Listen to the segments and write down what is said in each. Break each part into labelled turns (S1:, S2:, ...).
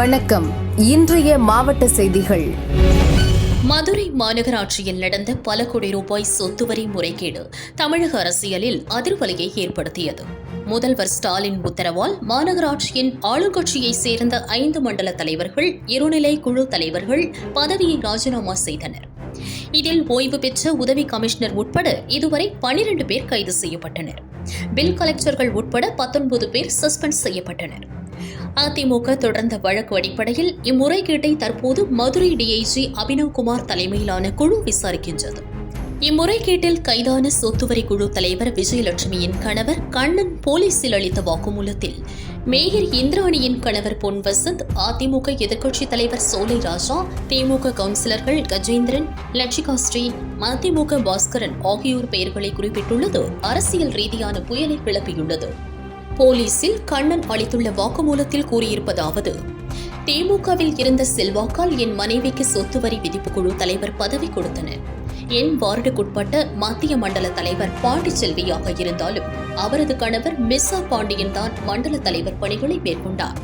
S1: வணக்கம். இன்றைய மாவட்ட செய்திகள்.
S2: மதுரை மாநகராட்சியில் நடந்த பல கோடி ரூபாய் சொத்து வரி முறைகேடு தமிழக அரசியலில் அதிர்வலையை ஏற்படுத்தியது. முதல்வர் ஸ்டாலின் உத்தரவால் மாநகராட்சியின் ஆளுங்கட்சியைச் சேர்ந்த ஐந்து மண்டல தலைவர்கள் இருநிலை குழு தலைவர்கள் பதவியை ராஜினாமா செய்தனர். இதில் ஓய்வு பெற்ற உதவி கமிஷனர் உட்பட இதுவரை பனிரெண்டு பேர் கைது செய்யப்பட்டனர். பில் கலெக்டர்கள் உட்பட பத்தொன்பது பேர் சஸ்பெண்ட் செய்யப்பட்டனர். அதிமுக தொடர்ந்த வழக்கு அடிப்படையில் இம்முறைகேட்டை தற்போது மதுரை டிஐஜி அபினவ்குமார் தலைமையிலான குழு விசாரிக்கின்றது. இம்முறைகேட்டில் கைதான சொத்துவரி குழு தலைவர் விஜயலட்சுமியின் கணவர் கண்ணன் போலீசில் அளித்த வாக்குமூலத்தில் மேயர் இந்திராணியின் கணவர் பொன் வசந்த் அதிமுக எதிர்க்கட்சித் தலைவர் சோலை ராஜா திமுக கவுன்சிலர்கள் கஜேந்திரன் லட்சிகா ஸ்ரீ மதிமுக பாஸ்கரன் ஆகியோர் பெயர்களை குறிப்பிட்டுள்ளது. அரசியல் ரீதியான புயலை கிளப்பியுள்ளது. போலீசில் கண்ணன் அளித்துள்ள வாக்குமூலத்தில் கூறியிருப்பதாவது திமுகவில் இருந்த செல்வாக்கால் என் மனைவிக்கு சொத்து வரி விதிப்பு குழு தலைவர் பதவி கொடுத்தனர். என் வார்டுக்குட்பட்ட மத்திய மண்டல தலைவர் பாண்டிச்செல்வியாக இருந்தாலும் அவரது கணவர் மிஸ்ஸா பாண்டியன் தான் மண்டல தலைவர் பணிகளை மேற்கொண்டார்.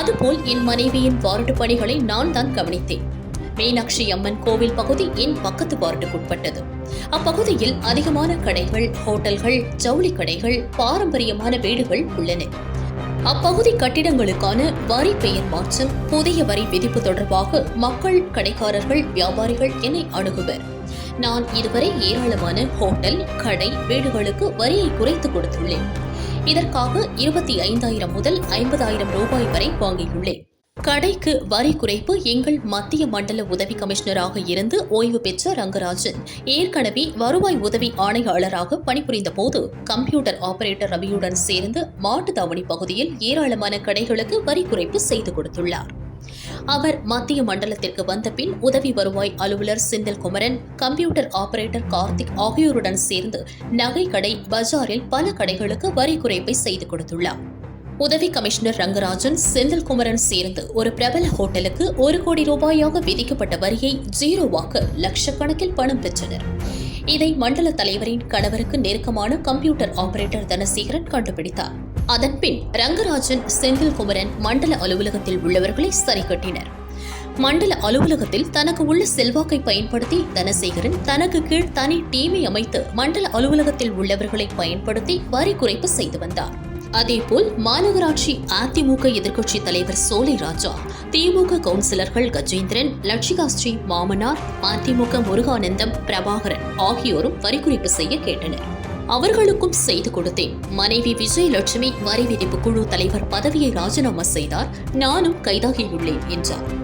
S2: அதுபோல் என் மனைவியின் வார்டு பணிகளை நான் தான் கவனித்தேன். மீனாட்சி அம்மன் கோவில் பகுதி என் பக்கத்து வார்டுக்குட்பட்டது அப்பகுதியில் அதிகமான கடைகள் ஹோட்டல்கள் ஜவுளி கடைகள் பாரம்பரியமான வீடுகள் உள்ளன. அப்பகுதி கட்டிடங்களுக்கான வரி பெயர் மாற்றம் புதிய வரி விதிப்பு தொடர்பாக மக்கள் கடைக்காரர்கள் வியாபாரிகள் என்னை அணுகுவர். நான் இதுவரை ஏராளமான ஹோட்டல் கடை வீடுகளுக்கு வரியை குறைத்து கொடுத்துள்ளேன். இதற்காக இருபத்தி ஐந்தாயிரம் முதல் ஐம்பதாயிரம் ரூபாய் வரை வாங்கியுள்ளேன். கடைக்கு வரி குறைப்பு எங்கள் மத்திய மண்டல உதவி கமிஷனராக இருந்து ஓய்வு பெற்ற ரங்கராஜன். ஏற்கனவே வருவாய் உதவி ஆணையாளராக பணிபுரிந்த போது கம்ப்யூட்டர் ஆபரேட்டர் ரவியுடன் சேர்ந்து மாட்டுத்தாவணி பகுதியில் ஏராளமான கடைகளுக்கு வரி குறைப்பு செய்து கொடுத்துள்ளார். அவர் மத்திய மண்டலத்திற்கு வந்த பின் உதவி வருவாய் அலுவலர் செந்தில் குமரன் கம்ப்யூட்டர் ஆபரேட்டர் கார்த்திக் ஆகியோருடன் சேர்ந்து நகை கடை பஜாரில் பல கடைகளுக்கு வரி குறைப்பை செய்து கொடுத்துள்ளார். உதவி கமிஷனர் ரங்கராஜன் செந்தில் குமரன் சேர்ந்து ஒரு பிரபல ஹோட்டலுக்கு ஒரு கோடி ரூபாயாக விதிக்கப்பட்ட வரியை ஜீரோவாக்க லட்சக்கணக்கில் பணம் பெற்றனர். இதை மண்டல தலைவரின் கணவருக்கு நெருக்கமான கம்ப்யூட்டர் ஆபரேட்டர் தனசேகரன் கண்டுபிடித்தார். அதன்பின் ரங்கராஜன் செந்தில் குமரன் மண்டல அலுவலகத்தில் உள்ளவர்களை சரிகட்டினர். மண்டல அலுவலகத்தில் தனக்கு உள்ள செல்வாக்கை பயன்படுத்தி தனசேகரன் தனக்கு கீழ் தனி டீமை அமைத்து மண்டல அலுவலகத்தில் உள்ளவர்களை பயன்படுத்தி வரி குறைப்பு செய்து வந்தார். அதேபோல் மாநகராட்சி அதிமுக எதிர்க்கட்சி தலைவர் சோலை ராஜா திமுக கவுன்சிலர்கள் கஜேந்திரன் லட்சிகா ஸ்ரீ மாமனார் அதிமுக முருகானந்தம் பிரபாகரன் ஆகியோரும் வரி செய்ய கேட்டனர். அவர்களுக்கும் செய்து கொடுத்தேன். மனைவி விஜயலட்சுமி வரி விதிப்பு குழு தலைவர் பதவியை ராஜினாமா செய்தார். நானும் கைதாகியுள்ளேன் என்றார்.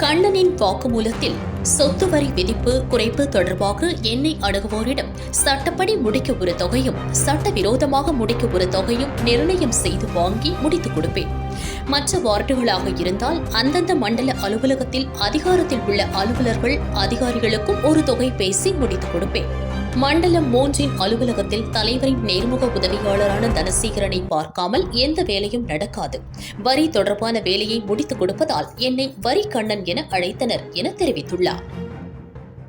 S2: கண்ணனின் வாக்குமூலத்தில் சொத்து வரி விதிப்பு குறைப்பு தொடர்பாக என்னை அணுகுவோரிடம் சட்டப்படி முடிக்க ஒரு தொகையும் சட்டவிரோதமாக முடிக்க ஒரு தொகையும் நிர்ணயம் செய்து வாங்கி முடித்துக் கொடுப்பேன். மற்ற வார்டுகளாக இருந்தால் அந்தந்த மண்டல அலுவலகத்தில் அதிகாரத்தில் உள்ள அலுவலர்கள் அதிகாரிகளுக்கும் ஒரு தொகை பேசி முடித்துக் கொடுப்பேன். மண்டலம் மூன்றின் அலுவலகத்தில் தலைவரின் நேர்முக உதவியாளரான தனசேகரனை பார்க்காமல் எந்த வேலையும் நடக்காது. வரி தொடர்பான வேலையை முடித்துக் கொடுப்பதால் என்னை வரி கண்ணன் என அழைத்தனர் என தெரிவித்துள்ளார்.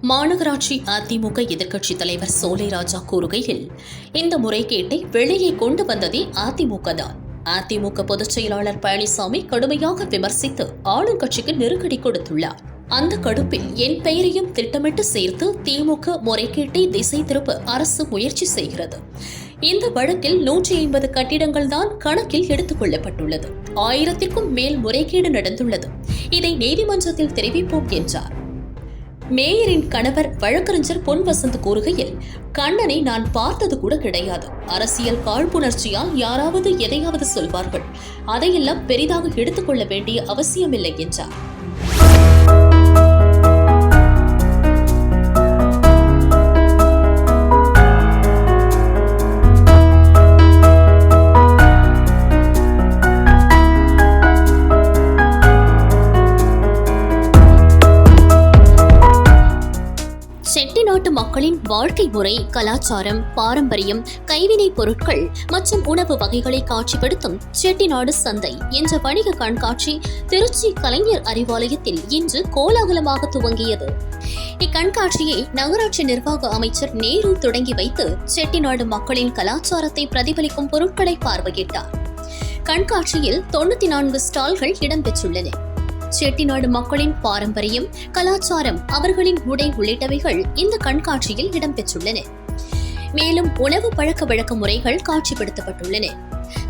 S2: மாநகராட்சி அதிமுக எதிர்க்கட்சித் தலைவர் சோலை ராஜா கூறுகையில் இந்த முறைகேட்டை வெளியே கொண்டு வந்ததே அதிமுக தான். அதிமுக பொதுச் செயலாளர் பழனிசாமி கடுமையாக விமர்சித்து ஆளுங்கட்சிக்கு நெருக்கடி கொடுத்துள்ளார். அந்த கடுப்பில் என் பெயரையும் திட்டமிட்டு சேர்த்து திமுக முறைகேட்டை திசை திருப்ப அரசு முயற்சி செய்கிறது. இந்த வழக்கில் நூற்றி ஐம்பது கட்டிடங்கள் தான் கணக்கில் எடுத்துக் கொள்ளப்பட்டுள்ளது. ஆயிரத்திற்கும் மேல் முறைகேடு நடந்துள்ளது. இதை நீதிமன்றத்தில் தெரிவிப்போம் என்றார். மேயரின் கணவர் வழக்கறிஞர் பொன் வசந்த் கூறுகையில் கண்ணனை நான் பார்த்தது கூட கிடையாது. அரசியல் காழ்ப்புணர்ச்சியால் யாராவது எதையாவது சொல்வார்கள். அதையெல்லாம் பெரிதாக எடுத்துக்கொள்ள வேண்டிய அவசியமில்லை என்றார். செட்டிநாட்டு மக்களின் வாழ்க்கை முறை கலாச்சாரம் பாரம்பரியம் கைவினைப் பொருட்கள் மற்றும் உணவு வகைகளை காட்சிப்படுத்தும் செட்டிநாடு சந்தை என்ற வணிக கண்காட்சி திருச்சி கலைஞர் அறிவாலயத்தில் இன்று கோலாகலமாக துவங்கியது. இக்கண்காட்சியை நகராட்சி நிர்வாக அமைச்சர் நேரு தொடங்கி வைத்து செட்டிநாடு மக்களின் கலாச்சாரத்தை பிரதிபலிக்கும் பொருட்களை பார்வையிட்டார். கண்காட்சியில் தொண்ணூத்தி நான்கு ஸ்டால்கள் இடம்பெற்றுள்ளன. செட்டிநாடு மக்களின் பாரம்பரியம் கலாச்சாரம் அவர்களின் உடை உள்ளிட்டவைகள் இந்த கண்காட்சியில் இடம்பெற்றுள்ளன. மேலும் உணவு பழக்க வழக்க முறைகள் காட்சிப்படுத்தப்பட்டுள்ளன.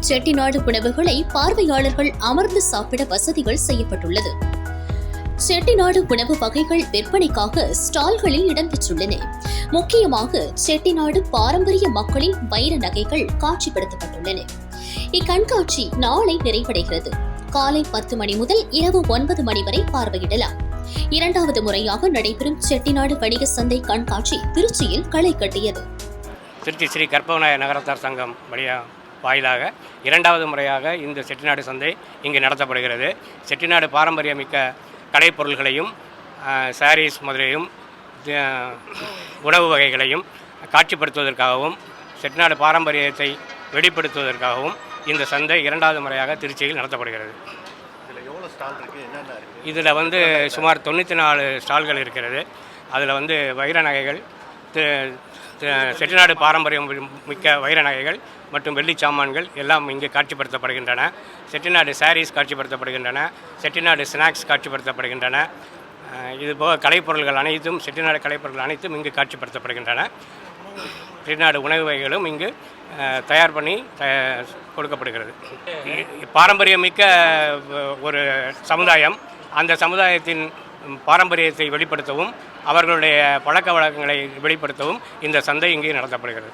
S2: செட்டிநாடு உணவுகளை பார்வையாளர்கள் அமர்ந்து சாப்பிட வசதிகள் செய்யப்பட்டுள்ளது. செட்டிநாடு உணவு வகைகள் விற்பனைக்காக ஸ்டால்களில் இடம்பெற்றுள்ளன. முக்கியமாக செட்டிநாடு பாரம்பரிய மக்களின் வைர நகைகள் காட்சிப்படுத்தப்பட்டுள்ளன. இக்கண்காட்சி நாளை நிறைவடைகிறது. காலை பத்து மணி முதல் இரவு ஒன்பது மணி வரை பார்வையிடலாம். இரண்டாவது முறையாக நடைபெறும் செட்டிநாடு வணிக சந்தை கண்காட்சி திருச்சியில் களை கட்டியது.
S3: திருச்சி ஸ்ரீ கற்பகநாயக நகரத்தார் சங்கம் வழியா வாயிலாக இரண்டாவது முறையாக இந்த செட்டிநாடு சந்தை இங்கு நடத்தப்படுகிறது. செட்டிநாடு பாரம்பரியமிக்க கலைப்பொருள்களையும் சாரீஸ் முதலையும் உணவு வகைகளையும் காட்சிப்படுத்துவதற்காகவும் செட்டிநாடு பாரம்பரியத்தை வெளிப்படுத்துவதற்காகவும் இந்த சந்தை இரண்டாவது முறையாக திருச்சியில் நடத்தப்படுகிறது.
S4: இதில்
S3: வந்து சுமார் தொண்ணூற்றி நாலு ஸ்டால்கள் இருக்கிறது. அதில் வந்து வைர நகைகள் செட்டிநாடு பாரம்பரியம் மிக்க வைர நகைகள் மற்றும் வெள்ளி சாமான்கள் எல்லாம் இங்கு காட்சிப்படுத்தப்படுகின்றன. செட்டிநாடு சாரீஸ் காட்சிப்படுத்தப்படுகின்றன. செட்டிநாடு ஸ்நாக்ஸ் காட்சிப்படுத்தப்படுகின்றன. அஹ் இது போக கலைப்பொருள்கள் அனைத்தும் செட்டிநாடு கலைப்பொருட்கள் அனைத்தும் இங்கு காட்சிப்படுத்தப்படுகின்றன. செட்டிநாடு உணவு வகைகளும் இங்கு தயார் பண்ணி த- கொடுக்கப்படுகிறது. பாரம்பரியமிக்க ஒரு சமுதாயம் அந்த சமுதாயத்தின் பாரம்பரியத்தை வெளிப்படுத்தவும் அவர்களுடைய பழக்க வழக்கங்களை வெளிப்படுத்தவும் இந்த சந்தை இங்கே நடத்தப்படுகிறது.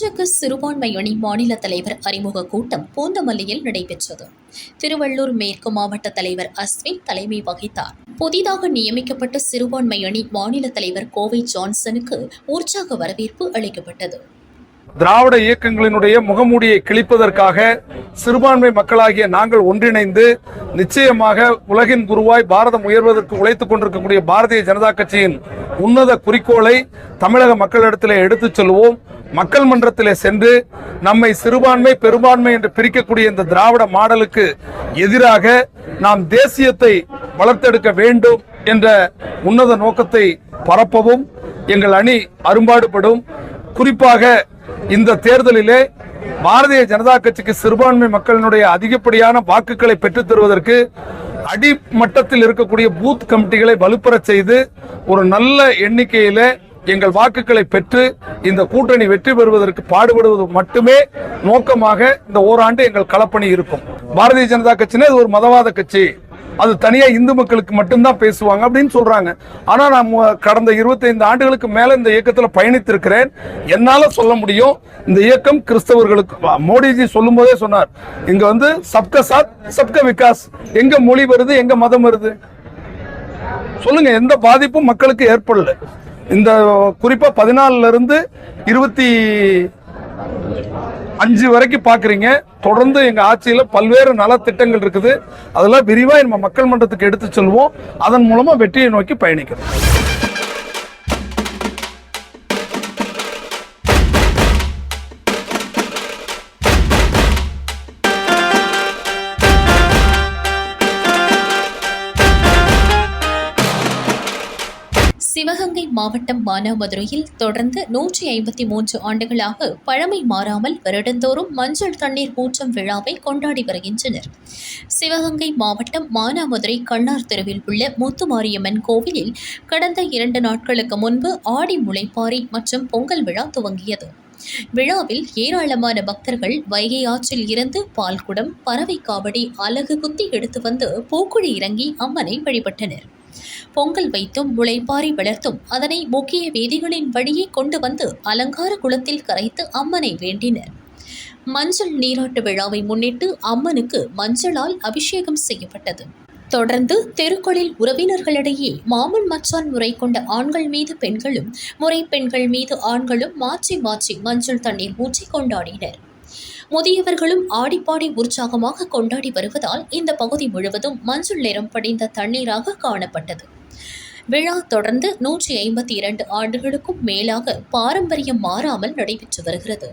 S2: பாஜக சிறுபான்மை அணி மாநில தலைவர் அறிமுக கூட்டம் பூந்தமல்லியில் நடைபெற்றது. திருவள்ளூர் மேற்கு மாவட்ட தலைவர் அஸ்வின் தலைமை வகித்தார். புதிதாக நியமிக்கப்பட்ட சிறுபான்மை அணி மாநில தலைவர் கோவை ஜான்சனுக்கு உற்சாக வரவேற்பு அளிக்கப்பட்டது.
S5: திராவிட இயக்கங்களினுடைய முகமூடியை கிழிப்பதற்காக சிறுபான்மை மக்களாகிய நாங்கள் ஒன்றிணைந்து நிச்சயமாக உலகின் குருவாய் பாரதம் உயர்வதற்கு உழைத்துக் கொண்டிருக்கக்கூடிய பாரதிய ஜனதா கட்சியின் உன்னத குறிக்கோளை தமிழக மக்களிடத்திலே எடுத்துச் செல்வோம். மக்கள் மன்றத்திலே சென்று நம்மை சிறுபான்மை பெரும்பான்மை என்று பிரிக்கக்கூடிய இந்த திராவிட மாடலுக்கு எதிராக நாம் தேசியத்தை வளர்த்தெடுக்க வேண்டும் என்ற உன்னத நோக்கத்தை பரப்பவும் எங்கள் அணி அரும்பாடுபடும். குறிப்பாக இந்த தேர்தலிலே பாரதிய ஜனதா கட்சிக்கு சிறுபான்மை மக்களினுடைய அதிகப்படியான வாக்குகளை பெற்றுத் தருவதற்கு அடிமட்டத்தில் இருக்கக்கூடிய பூத் கமிட்டிகளை வலுப்பெற செய்து ஒரு நல்ல எண்ணிக்கையில எங்கள் வாக்குகளை பெற்று இந்த கூட்டணி வெற்றி பெறுவதற்கு பாடுபடுவது மட்டுமே நோக்கமாக இந்த ஓராண்டு எங்கள் களப்பணி இருக்கும். பாரதிய ஜனதா கட்சினா இது ஒரு மதவாத கட்சி. அது தனியா இந்து மக்களுக்கு மட்டும்தான் பேசுவாங்க அப்படின்னு சொல்றாங்க. ஆனா நான் கடந்த 25 ஆண்டுகளுக்கு மேல இந்த இயக்கத்துல பயணித்திருக்கிறேன். என்னால சொல்ல முடியும். இந்த இயக்கம் கிறிஸ்தவர்களுக்கு மோடிஜி சொல்லும் போதே சொன்னார். இங்க வந்து சப்க சாத் சப்க விகாஸ். எங்க மொழி வருது எங்க மதம் வருது? சொல்லுங்க எந்த பாதிப்பும் மக்களுக்கு ஏற்படல. இந்த குறிப்பாக பதினாலிருந்து இருபத்தி அஞ்சு வரைக்கும் பார்க்குறீங்க தொடர்ந்து எங்கள் ஆட்சியில் பல்வேறு நலத்திட்டங்கள் இருக்குது. அதெல்லாம் விரிவாக நம்ம மக்கள் மன்றத்துக்கு எடுத்து செல்வோம். அதன் மூலமாக வெற்றியை நோக்கி பயணிக்கிறோம்.
S2: சிவகங்கை மாவட்டம் மானாமதுரையில் தொடர்ந்து நூற்றி ஐம்பத்தி மூன்று ஆண்டுகளாக பழமை மாறாமல் வருடந்தோறும் மஞ்சள் தண்ணீர் ஊற்றும் விழாவை கொண்டாடி வருகின்றனர். சிவகங்கை மாவட்டம் மானாமதுரை கண்ணார் தெருவில் உள்ள முத்துமாரியம்மன் கோவிலில் கடந்த இரண்டு நாட்களுக்கு முன்பு ஆடி முளைப்பாரி மற்றும் பொங்கல் விழா துவங்கியது. விழாவில் ஏராளமான பக்தர்கள் வைகை ஆற்றில் இருந்து பால்குடம் பறவை காவடி அலகு குத்தி எடுத்து வந்து பூக்குழி இறங்கி அம்மனை வழிபட்டனர். பொங்கல் வைத்தும் முளைப்பாரி வளர்த்தும் அதனை முக்கிய வேதிகளின் வழியே கொண்டு வந்து அலங்கார குளத்தில் கரைத்து அம்மனை வேண்டினர். மஞ்சள் நீராட்டு விழாவை முன்னிட்டு அம்மனுக்கு மஞ்சளால் அபிஷேகம் செய்யப்பட்டது. தொடர்ந்து தெருக்களில் உறவினர்களிடையே மாமன் மச்சான் முறை கொண்ட ஆண்கள் மீது பெண்களும் முறை பெண்கள் மீது ஆண்களும் மாற்றி மாற்றி மஞ்சள் தண்ணீர் ஊற்றி கொண்டாடினர். முதியவர்களும் ஆடிப்பாடி உற்சாகமாக கொண்டாடி வருவதால் இந்த பகுதி முழுவதும் மஞ்சள் நிறம் படிந்த தண்ணீராக காணப்பட்டது. விழா தொடர்ந்து நூற்றி ஐம்பத்தி இரண்டு ஆண்டுகளுக்கும் மேலாக பாரம்பரியம் மாறாமல் நடைபெற்று வருகிறது.